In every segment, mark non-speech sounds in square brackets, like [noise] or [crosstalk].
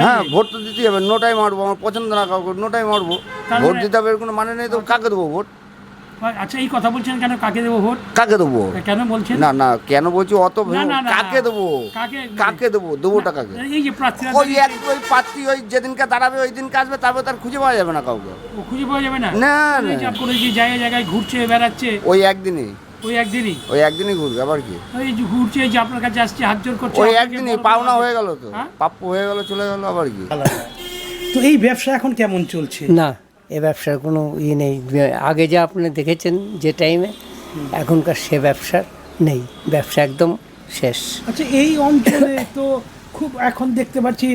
হ্যাঁ ভোট তো দিতেই হবে। নোটাই মারবো আমার পছন্দ না কাউকে নোটাই মারবো ভোট মানে- দিতে হবে এর কোনো মানে নেই তো কাকে দেবো ভোট? আচ্ছা এই কথা বলছেন কেন? কাকে দেবো ভোট? কাকে দেবো? কেন বলছেন? না না কেন বলছি অত। কাকে দেবো? কাকে দেবো? দেবোটা কাকে? এই যে প্রার্থীরা ওই এক ওই প্রার্থী ওই যেদিনকে দাঁড়াবে ওই দিনকে আসবে তারপর তার খুঁজে পাওয়া যাবে না কাউকে। খুঁজে পাওয়া যাবে না? না, না। জায়গায় জায়গায় ঘুরছে বেড়াচ্ছে। ওই একদিনই। ওই একদিনই? ওই একদিনই ঘুরবে আবার কি? ওই যে ঘুরছে এই যে আপনার কাছে আসছে হাত জোর করছে ওই একদিনই পাওনা হয়ে গেল তো। হ্যাঁ? প্রাপ্য হয়ে গেল চলে গেল আবার কি? তো এই ব্যবসা এখন কেমন চলছে? না এ ব্যবসার কোনো ই নেই। আগে যে আপনি দেখেছেন যে টাইমে এখনকার সে ব্যবসা নেই। ব্যবসা একদম শেষ। আচ্ছা এই অঞ্চলে তো খুব এখন দেখতে পাচ্ছি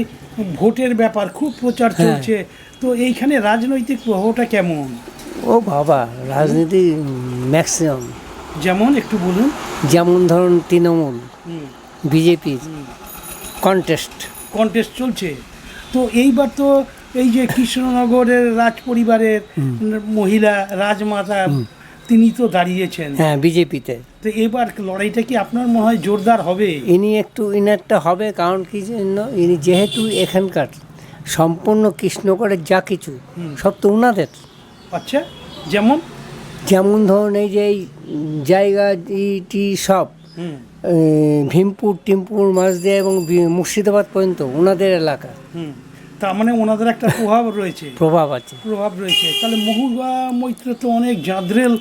ভোটের ব্যাপার খুব প্রচার হ্যাঁ। চলছে। তো এইখানে রাজনৈতিক প্রভাবটা কেমন? ও বাবা রাজনীতি ম্যাক্সিমাম যেমন একটু বলুন। যেমন ধরুন তৃণমূল বিজেপির কন্টেস্ট কন্টেস্ট চলছে। তো এইবার তো এই যে কৃষ্ণনগরের রাজ পরিবারের মহিলা রাজমাতা তিনি তো দাঁড়িয়েছেন। হ্যাঁ বিজেপিতে। তো এবার লড়াইটা কি আপনার মনে হয় জোরদার হবে? ইনি একটু ইনারটা হবে কারণ কি জন্য ইনি যেহেতু এখানকার সম্পূর্ণ কৃষ্ণগড়ের যা কিছু সব তো উনাদের। আচ্ছা যেমন? যেমন ধরুন এই যে এই জায়গা ইটি সব ভীমপুর টিমপুর মাঝদিয়া এবং মুর্শিদাবাদ পর্যন্ত ওনাদের এলাকা। হুম। তার মানে ওনাদের একটা প্রভাব রয়েছে। প্রভাব আছে। প্রভাব রয়েছে। তাহলে মহুয়া মৈত্র তো অনেক জাদ্রেল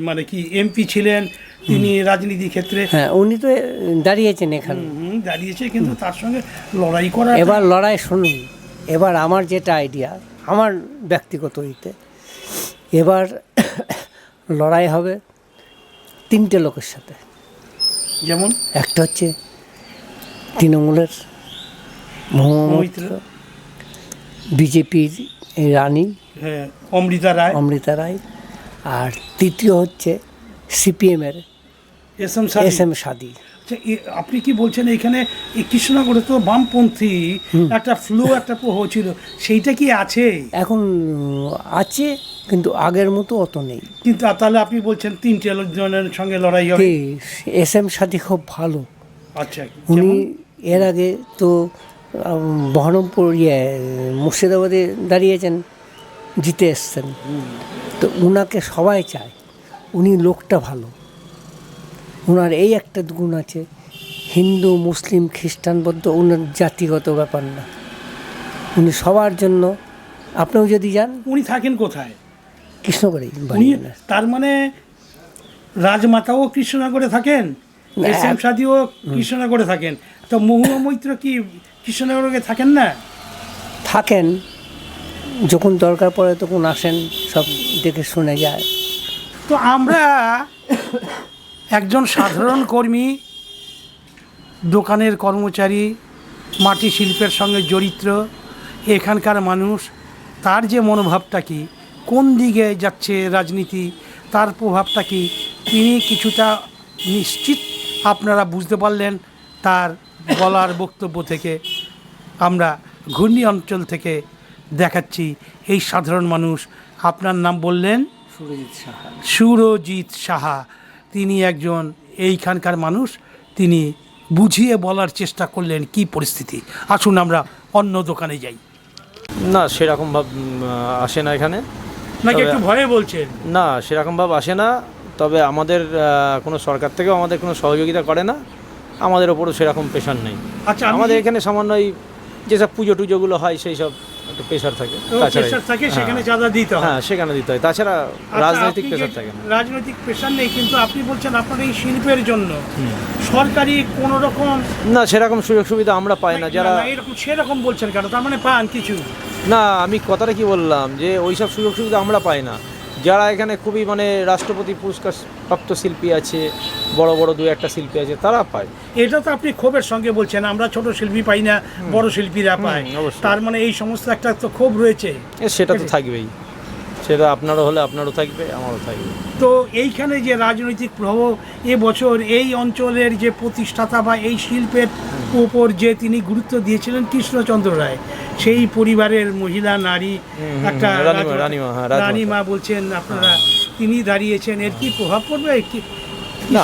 মানে কি এমপি ছিলেন তিনি রাজনীতি ক্ষেত্রে। হ্যাঁ উনি তো দাঁড়িয়েছেন এখানে। দাঁড়িয়েছে কিন্তু তার সঙ্গে লড়াই করা এবার লড়াই শুনুন এবার আমার যেটা আইডিয়া আমার ব্যক্তিগত ইতে এবার [coughs] লড়াই হবে তিনটে লোকের সাথে। যেমন? একটা হচ্ছে তৃণমূলের মহুয়া মৈত্র। মৈত্র বিজেপির রানী হ্যাঁ, অমৃতা রায়। অমৃতা রায়। আর তৃতীয় হচ্ছে সিপিএমের S M S M Sadi আচ্ছা, আপনি কি বলছেন এখানে কৃষ্ণনগরে তো বামপন্থী একটা ফ্লো একটা প্রবাহ ছিল সেইটা কি আছে? এখন আছে কিন্তু আগের মতো অত নেই। কিন্তু তাহলে আপনি বলছেন তিনটে লোকজনের সঙ্গে লড়াই হবে। এস এম সাদি খুব ভালো। আচ্ছা উনি এর আগে তো বহরমপুর ইয়ে মুর্শিদাবাদে দাঁড়িয়েছেন জিতে এসছেন। তো উনাকে সবাই চায় উনি লোকটা ভালো। ওনার এই একটা গুণ আছে হিন্দু মুসলিম খ্রিস্টান বৌদ্ধ ওনার জাতিগত ব্যাপার না। উনি সবার জন্য আপনিও যদি যান। উনি থাকেন কোথায়? উনি বাড়ি তার মানে রাজমাতাও কৃষ্ণনগরে থাকেন না, এস এম সাদিও কৃষ্ণনগরে থাকেন। তো মহুয়া মৈত্র কি কৃষ্ণনগরে থাকেন না? থাকেন। যখন দরকার পড়ে তখন আসেন সব দেখে শুনে যায়। তো আমরা একজন সাধারণ কর্মী দোকানের কর্মচারী মাটি শিল্পের সঙ্গে জড়িত এখানকার মানুষ তার যে মনোভাবটা কি? কোন দিকে যাচ্ছে রাজনীতি তার প্রভাবটা কি? তিনি কিছুটা নিশ্চিত আপনারা বুঝতে পারলেন তার বলার বক্তব্য থেকে। আমরা ঘূর্ণি অঞ্চল থেকে দেখাচ্ছি এই সাধারণ মানুষ। আপনার নাম বললেন? সুরজিৎ সাহা। সুরজিৎ সাহা। তিনি একজন এইখানকার মানুষ। তিনি বুঝিয়ে বলার চেষ্টা করলেন কি পরিস্থিতি। আসুন আমরা অন্য দোকানে যাই। না সেরকম ভাব আসে না এখানে। নাকি একটু ভয়ে বলছেন? না সেরকম ভাব আসে না। তবে আমাদের কোনো সরকার থেকেও আমাদের কোনো সহযোগিতা করে না। আমাদের ওপরও সেরকম প্রেশার নেই। আচ্ছা আমাদের এখানে সামান্য ওই যেসব পুজো টুজোগুলো হয় সেই সব একটু প্রেশার থাকে। প্রেশার থাকে সেখানে হ্যাঁ, চাঁদা দিতে হয়। হ্যাঁ সেখানে দিতে হয়। তাছাড়া আচ্ছা, রাজনৈতিক প্রেশার থাকে না। রাজনৈতিক প্রেশার নেই কিন্তু আপনি বলছেন আপনার এই শিল্পের জন্য সরকারি কোন রকম না সেরকম সুযোগ সুবিধা আমরা পাই না। যারা এরকম সেরকম বলছেন কেন? তার মানে পান কিছু। না আমি কথাটা কি বললাম? যে ওইসব সুযোগ সুবিধা আমরা পাই না। যারা এখানে খুবই মানে রাষ্ট্রপতি পুরস্কার প্রাপ্ত শিল্পী আছে বড় বড় দু একটা শিল্পী আছে তারা পায়। এটা তো আপনি ক্ষোভের সঙ্গে বলছেন আমরা ছোট শিল্পী পাই না বড় শিল্পীরা পায়। তার মানে এই সমস্ত একটা তো ক্ষোভ রয়েছে। সেটা তো থাকবেই। সেটা আপনারও হলে আপনারও থাকবে আমারও থাকবে। তো এইখানে যে রাজনৈতিক প্রভাব এবছর এই অঞ্চলের যে প্রতিষ্ঠাতা বা এই শিল্পের উপর যে তিনি গুরুত্ব দিয়েছিলেন কৃষ্ণচন্দ্র রায় সেই পরিবারের মহিলা নারী একটা রানীমা, হ্যাঁ। রানীমা বলছেন আপনারা তিনি দাঁড়িয়েছেন এর কি প্রভাব পড়বে? কি না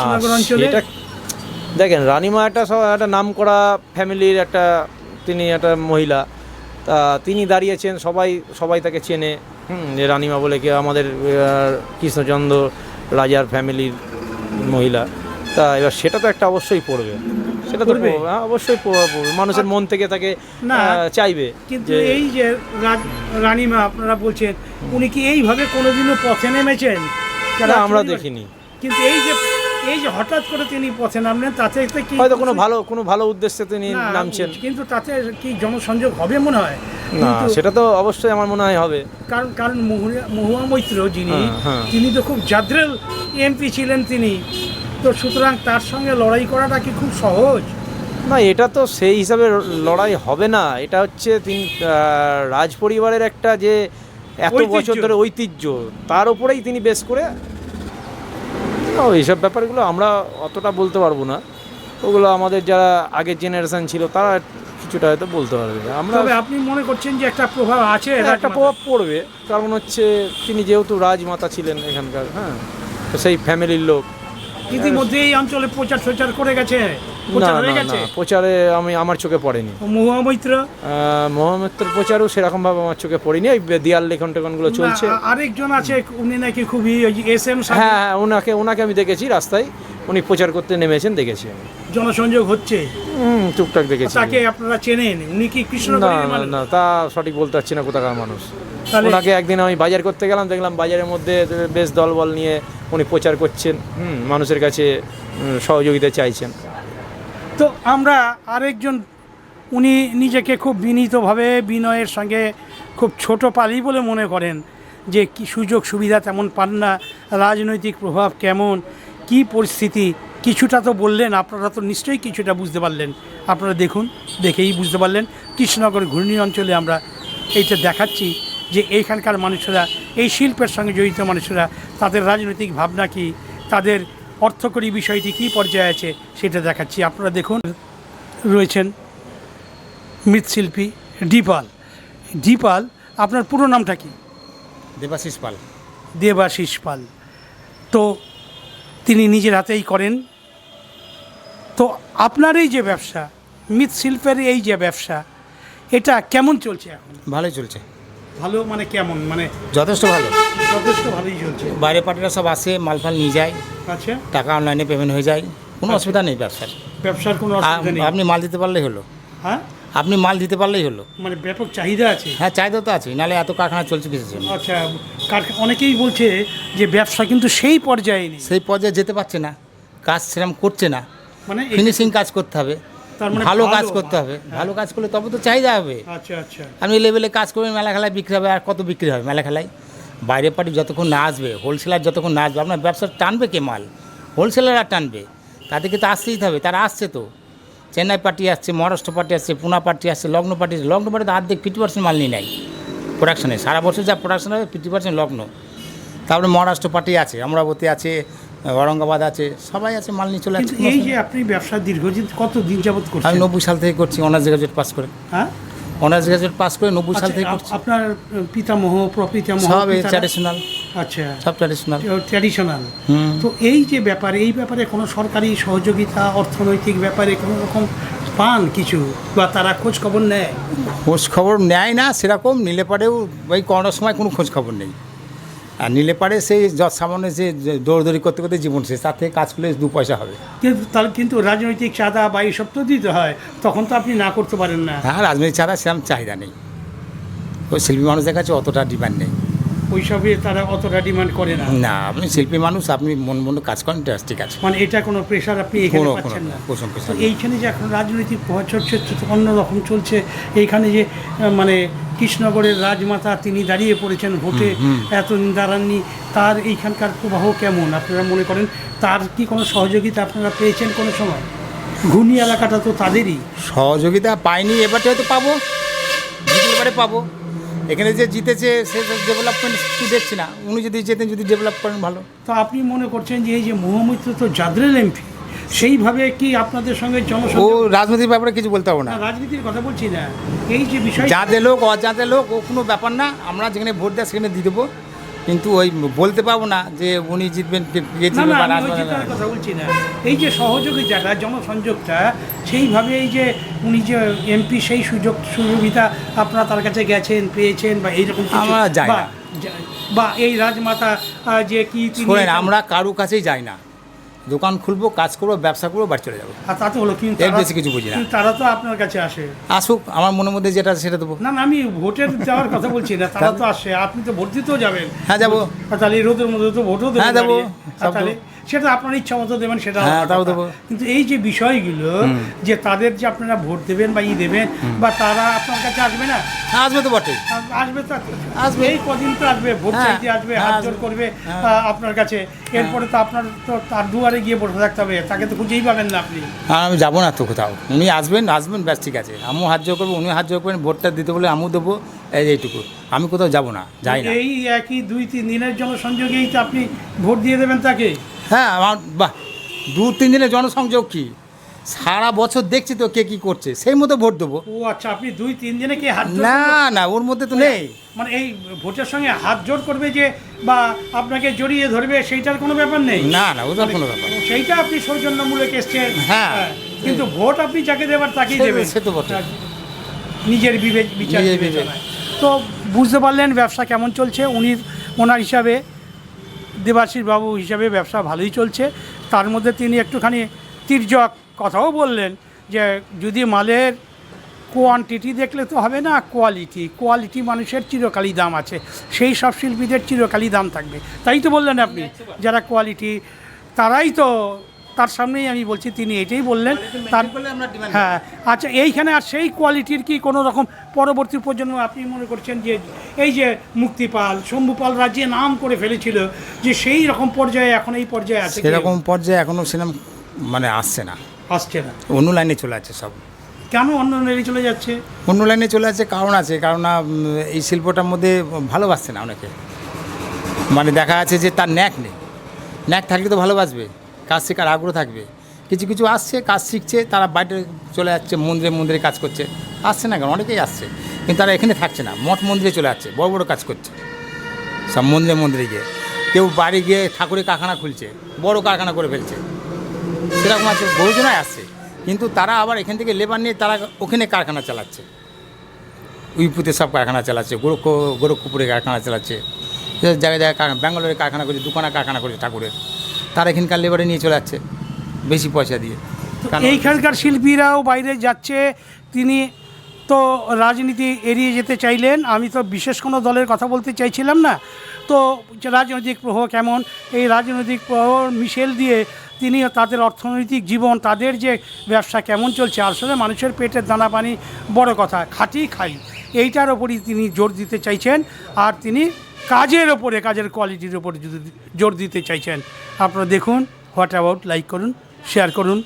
দেখেন রানিমা একটা একটা নাম করা ফ্যামিলির একটা তিনি একটা মহিলা। তা তিনি দাঁড়িয়েছেন সবাই সবাই তাকে চেনে। হুম, যে রানিমা বলে কি আমাদের কৃষ্ণচন্দ্র রাজার ফ্যামিলির মহিলা। তা এবার সেটা তো একটা অবশ্যই পড়বে। সেটা তো হ্যাঁ, অবশ্যই। মানুষের মন থেকে তাকে চাইবে কিন্তু এই যে রানিমা আপনারা বলছেন উনি কি এইভাবে কোনোদিনও পথে নেমেছেন? আমরা দেখিনি। কিন্তু এই যে এই যে হঠাৎ করে তিনি পথে নামলেন তাতে কি হয়তো কোনো ভালো কোনো ভালো উদ্দেশ্যে তিনি নামছেন। কিন্তু তাতে কি জনসংযোগ হবে মনে হয়? না সেটা তো অবশ্যই আমার মনে হয় হবে। কারণ কারণ মহুয়া- মৈত্র যিনি হ্যাঁ, হ্যাঁ। তিনি তো খুব জাদ্রেল এমপি ছিলেন তিনি। তো সুতরাং তার সঙ্গে লড়াই করাটা কি খুব সহজ? না এটা তো সেই হিসাবে লড়াই হবে না। এটা হচ্ছে তিনি রাজ পরিবারের একটা যে এত। বছর ধরে ঐতিহ্য তার উপরেই তিনি বেশ করে ও এইসব ব্যাপারগুলো আমরা অতটা বলতে পারব না। ওগুলো আমাদের যারা আগের জেনারেশন ছিল তারা কিছুটা হয়তো বলতে পারবে। আমরা আপনি মনে করছেন যে একটা প্রভাব আছে? একটা প্রভাব পড়বে। কারণ হচ্ছে তিনি যেহেতু রাজমাতা ছিলেন এখানকার হ্যাঁ? তো সেই ফ্যামিলির লোক। ইতিমধ্যে এই অঞ্চলে প্রচার প্রচার করে গেছে। না না না প্রচারে আমি আমার চোখে পড়েনি। মহুয়া মৈত্র মোহাম্মদের প্রচারও সেরকমভাবে আমার চোখে পড়েনি। ওই দেয়াল লেখন টেখনগুলো চলছে। আরেকজন আছে উনি নাকি খুবই এস এম হ্যাঁ হ্যাঁ ওনাকে ওনাকে আমি দেখেছি রাস্তায়। উনি প্রচার করতে নেমেছেন দেখেছি আমি। জনসংযোগ হচ্ছে? হুম, টুকটাক দেখেছি তাকে আপনারা চেনেন? উনি কি না কৃষ্ণগড়ের না না তা সঠিক বলতে পারছি না কোথাকার মানুষ। ওনাকে একদিন আমি বাজার করতে গেলাম দেখলাম বাজারের মধ্যে বেশ দলবল নিয়ে উনি প্রচার করছেন মানুষের কাছে সহযোগিতা চাইছেন। তো আমরা আরেকজন, উনি নিজেকে খুব বিনীতভাবে বিনয়ের সঙ্গে খুব ছোট পালি বলে মনে করেন যে কি সুযোগ সুবিধা তেমন পান না, রাজনৈতিক প্রভাব কেমন, কি পরিস্থিতি, কিছুটা তো বললেন, আপনারা তো নিশ্চয়ই কিছুটা বুঝতে পারলেন। আপনারা দেখুন, দেখেই বুঝতে পারলেন, কৃষ্ণনগর ঘূর্ণি অঞ্চলে আমরা এইটা দেখাচ্ছি যে এইখানকার মানুষেরা, এই শিল্পের সঙ্গে জড়িত মানুষেরা তাদের রাজনৈতিক ভাবনা কি? তাদের অর্থকরী বিষয়টি কী পর্যায়ে আছে সেটা দেখাচ্ছি। আপনারা দেখুন রয়েছেন মৃৎশিল্পী ডিপাল। ডিপাল আপনার পুরো নামটা কি? দেবাশিস পাল। দেবাশিস পাল। তো তিনি নিজের হাতেই করেন। তো আপনার এই যে ব্যবসা মৃৎশিল্পের এই যে ব্যবসা এটা কেমন চলছে এখন? ভালোই চলছে। ভালো মানে কেমন? মানে যথেষ্ট ভালো। যথেষ্ট ভালোই চলছে। বাইরে পার্টিরা সব আসে মাল ফাল নিয়ে যায়। আচ্ছা। টাকা অনলাইনে পেমেন্ট হয়ে যায়। কোনো অসুবিধা নেই ব্যবসার। ব্যবসার কোনো অসুবিধা নেই। আপনি মাল দিতে পারলেই হলো। হ্যাঁ? আপনি মাল দিতে পারলেই হলো। মানে ব্যাপক চাহিদা আছে? হ্যাঁ চাহিদা তো আছে। নাহলে এত কারখানা চলছে কিসের জন্য? আচ্ছা অনেকেই বলছে যে ব্যবসা কিন্তু সেই পর্যায়ে নেই। সেই পর্যায়ে যেতে পারছে না। কাজ সেরকম করছে না। মানে ফিনিশিং কাজ করতে হবে। ভালো কাজ করতে হবে। হ্যাঁ। ভালো কাজ করলে তবে তো চাহিদা হবে। আচ্ছা আচ্ছা। আপনি লেভেলে কাজ করবেন মেলা খেলায় বিক্রি হবে আর কত বিক্রি হবে মেলা খেলায়? বাইরে পার্টি যতক্ষণ না আসবে হোলসেলার যতক্ষণ না আসবে আপনার ব্যবসা টানবে কে মাল? হোলসেলার আর টানবে। তাদেরকে তো আসতেই হবে তারা আসছে তো। চেন্নাই পার্টি আসছে মহারাষ্ট্র পার্টি আসছে পুনা পার্টি আসছে লগ্ন পার্টি আসছে। লগ্ন পার্টিতে আর্ধেক ফিফটি পার্সেন্ট মাল নিয়ে নেয়। প্রোডাকশনে সারা বছর যা প্রোডাকশন হবে ফিফটি পার্সেন্ট লগ্ন। তারপরে মহারাষ্ট্র পার্টি আছে অমরাবতী আছে ঔরঙ্গাবাদ আছে সবাই আছে মাল নিয়ে চলে আসছে এই যে আপনি ব্যবসা দীর্ঘদিন কত দিন যাবত আমি নব্বই সাল থেকে করছি অনার্স গ্রাজুয়েট পাস করে। হ্যাঁ? অনার্স গ্রাজুয়েট পাস করে নব্বই সাল আচ্ছা, থেকে করছি। আপনার পিতামহ প্রপিতামহ সব ট্র্যাডিশনাল আচ্ছা। সব ট্র্যাডিশনাল ট্র্যাডিশনাল তো এই যে ব্যাপার এই ব্যাপারে কোনো সরকারি সহযোগিতা অর্থনৈতিক ব্যাপারে কোনো রকম পান কিছু? বা তারা খোঁজ খবর নেয়? খোঁজ খবর নেয় না সেরকম নিলে পারেও ওই করোনার সময় কোনো খোঁজ খবর নেই। আর নিলে পারে সেই যত সামান্য যে দৌড়দৌড়ি করতে করতে জীবন শেষ তার থেকে কাজ করলে দু পয়সা হবে। কিন্তু তাহলে কিন্তু রাজনৈতিক চাঁদা বা এইসব তো দিতে হয় তখন তো আপনি না করতে পারেন না। হ্যাঁ রাজনৈতিক চাঁদা সেরকম চাহিদা নেই। ওই শিল্পী মানুষের কাছে অতটা ডিমান্ড নেই। ওইসবে তারা অতটা ডিমান্ড করে না। না আপনি শিল্পী মানুষ আপনি মন মনে কাজ করেন ঠিক আছে। মানে এটা কোনো প্রেশার আপনি এখানে পাচ্ছেন না। তো এইখানে যে এখন রাজনৈতিক চলছে তো অন্যরকম চলছে। এইখানে যে মানে কৃষ্ণগড়ের রাজমাতা তিনি দাঁড়িয়ে পড়েছেন ভোটে এতদিন দাঁড়াননি তার এইখানকার প্রবাহ কেমন আপনারা মনে করেন? তার কি কোনো সহযোগিতা আপনারা পেয়েছেন কোনো সময়? ঘূর্ণি এলাকাটা তো তাদেরই। সহযোগিতা পাইনি এবারটা হয়তো পাবো এবারে পাবো। এখানে যে জিতেছে সে ডেভেলপমেন্ট কিছু দেখছি না? উনি যদি যেতেন যদি ডেভেলপ করেন ভালো। তো আপনি মনে করছেন যে এই যে মোহাম্মদ তো জাদরেল এমপি সেইভাবে কি আপনাদের সঙ্গে ও রাজনীতির ব্যাপারে কিছু বলতে পারব না। না, রাজনীতির কথা বলছি না। এই যে বিষয় যাদের লোক অজাদের লোক ও কোনো ব্যাপার না। আমরা যেখানে ভোট দেয় সেখানে দিয়ে দেবো। কিন্তু ওই বলতে পারব না যে উনি জিতবেন কে বা। জিতার কথা বলছি না। এই যে সহযোগিতাটা জনসংযোগটা সেইভাবে এই যে উনি যে এমপি সেই সুযোগ সুবিধা আপনারা তার কাছে গেছেন পেয়েছেন বা এইরকম আমরা যাই বা এই রাজমাতা যে কি আমরা কারও কাছেই যাই না। দোকান খুলবো কাজ করব ব্যবসা করব বাড়ি চলে যাব আর তা তো হলো কিন্তু এর তারা- বেশি কিছু বুঝি না। কিন্তু তারা তো আপনার কাছে আসে আসুক আমার মনের মধ্যে যেটা আছে সেটা দেবো না না আমি ভোটের যাওয়ার কথা বলছি না তারা তো আসে আপনি তো ভোট দিতেও যাবেন হ্যাঁ, যাব। আর তাহলে এই রোদের মধ্যে তো ভোটও দেবেন হ্যাঁ, যাব। দাঁড়িয়ে। আর সব তাহলে দেবো। সেটা আপনার ইচ্ছা মতো দেবেন সেটা হ্যাঁ, আলাদা তাও কথা। দেবো। কিন্তু এই যে বিষয়গুলো যে তাদের যে আপনারা ভোট দেবেন বা ই দেবেন বা তারা আপনার কাছে আসবে না আসবে তো বটে আ- আসবে তো আসবে। এই কদিন তো আসবে ভোট হ্যাঁ, চাইতে আসবে হ্যাঁ, হাত আসবে। করবে হ্যাঁ। আপনার কাছে এরপরে তো আপনার তো তার দুয়ারে গিয়ে বসে থাকতে হবে তাকে তো খুঁজেই পাবেন না আপনি। হ্যাঁ আমি যাব না তো কোথাও উনি আসবেন আসবেন ব্যাস ঠিক আছে। আমিও হাত জোর করব উনি হাত জোর করবেন ভোটটা দিতে বলে আমিও দেবো এই এইটুকু। আমি কোথাও যাব না যাই না। এই একই দুই তিন দিনের জনসংযোগেই তো আপনি ভোট দিয়ে দেবেন তাকে। হ্যাঁ আমার বাহ। দু তিন দিনের জনসংযোগ কি? সারা বছর দেখছি তো কে কি করছে সেই মতো ভোট দেবো ও আচ্ছা আপনি দুই তিন দিনে কি হাত না না ওর মধ্যে তো নেই মানে এই ভোটের সঙ্গে হাত জোর করবে যে বা আপনাকে জড়িয়ে ধরবে সেইটার কোনো ব্যাপার নেই না না ওটার কোনো ব্যাপার। সেইটা আপনি সৌজন্যমূলক এসছেন হ্যাঁ। কিন্তু ভোট আপনি যাকে দেবার তাকেই দেবেন সে তো বটে। নিজের বিবেক বিচার। তো বুঝতে পারলেন ব্যবসা কেমন চলছে উনি ওনার হিসাবে দেবাশিস বাবু হিসাবে ব্যবসা ভালোই চলছে তার মধ্যে তিনি একটুখানি তির্যক কথাও বললেন যে যদি মালের কোয়ান্টিটি দেখলে তো হবে না কোয়ালিটি কোয়ালিটি মানুষের চিরকালই দাম আছে সেই সব শিল্পীদের চিরকালই দাম থাকবে তাই তো বললেন আপনি যারা কোয়ালিটি তারাই তো তার সামনেই আমি বলছি তিনি এটাই বললেন তার হ্যাঁ আচ্ছা এইখানে আর সেই কোয়ালিটির কি কোনো রকম পরবর্তী প্রজন্ম আপনি মনে করছেন যে এই যে মুক্তিপাল শম্ভুপাল রাজ্যে নাম করে ফেলেছিল যে সেই রকম পর্যায়ে এখন এই পর্যায়ে আছে? সেরকম পর্যায়ে এখনও সিনেমা মানে আসছে না আসছে না। অন্য লাইনে চলে যাচ্ছে সব। কেন অন্য নেড়ে চলে যাচ্ছে? অন্য লাইনে চলে যাচ্ছে কারণ আছে কারণ এই শিল্পটার মধ্যে ভালোবাসছে না অনেকে। মানে দেখা যাচ্ছে যে তার ন্যাক নেই। ন্যাক থাকলে তো ভালোবাসবে কাজ শেখার আগ্রহ থাকবে। কিছু কিছু আসছে কাজ শিখছে তারা বাইরে চলে যাচ্ছে মন্দিরে মন্দিরে কাজ করছে। আসছে না কেন? অনেকেই আসছে। কিন্তু তারা এখানে থাকছে না মঠ মন্দিরে চলে যাচ্ছে বড় বড় কাজ করছে। সব মন্দিরে মন্দিরে গিয়ে। কেউ বাড়ি গিয়ে ঠাকুরের কারখানা খুলছে বড় কারখানা করে ফেলছে। সেরকম আছে বহুজনাই আসছে কিন্তু তারা আবার এখান থেকে লেবার নিয়ে তারা ওখানে কারখানা চালাচ্ছে। উইপুতে সব কারখানা চালাচ্ছে গোরক্ষ গোরক্ষপুরে কারখানা চালাচ্ছে। জায়গায় জায়গায় কারখানা ব্যাঙ্গালোরে কারখানা করছে দোকানে কারখানা করছে ঠাকুরের। তারা এখানকার লেবারে নিয়ে চলে যাচ্ছে বেশি পয়সা দিয়ে। এইখানকার শিল্পীরাও বাইরে যাচ্ছে তিনি তো রাজনীতি এড়িয়ে যেতে চাইলেন। আমি তো বিশেষ কোনো দলের কথা বলতে চাইছিলাম না। তো রাজনৈতিক প্রহ কেমন? এই রাজনৈতিক প্রভাব মিশেল দিয়ে তিনি তাদের অর্থনৈতিক জীবন, তাদের যে ব্যবসা কেমন চলছে, আসলে মানুষের পেটের দানা পানি বড় কথা, খাটি খাই। এইটার ওপরই তিনি জোর দিতে চাইছেন, আর তিনি কাজের ওপরে, কাজের কোয়ালিটির ওপরে জোর দিতে চাইছেন। আপনারা দেখুন, হোয়াট অ্যাবাউট, লাইক করুন, শেয়ার করুন।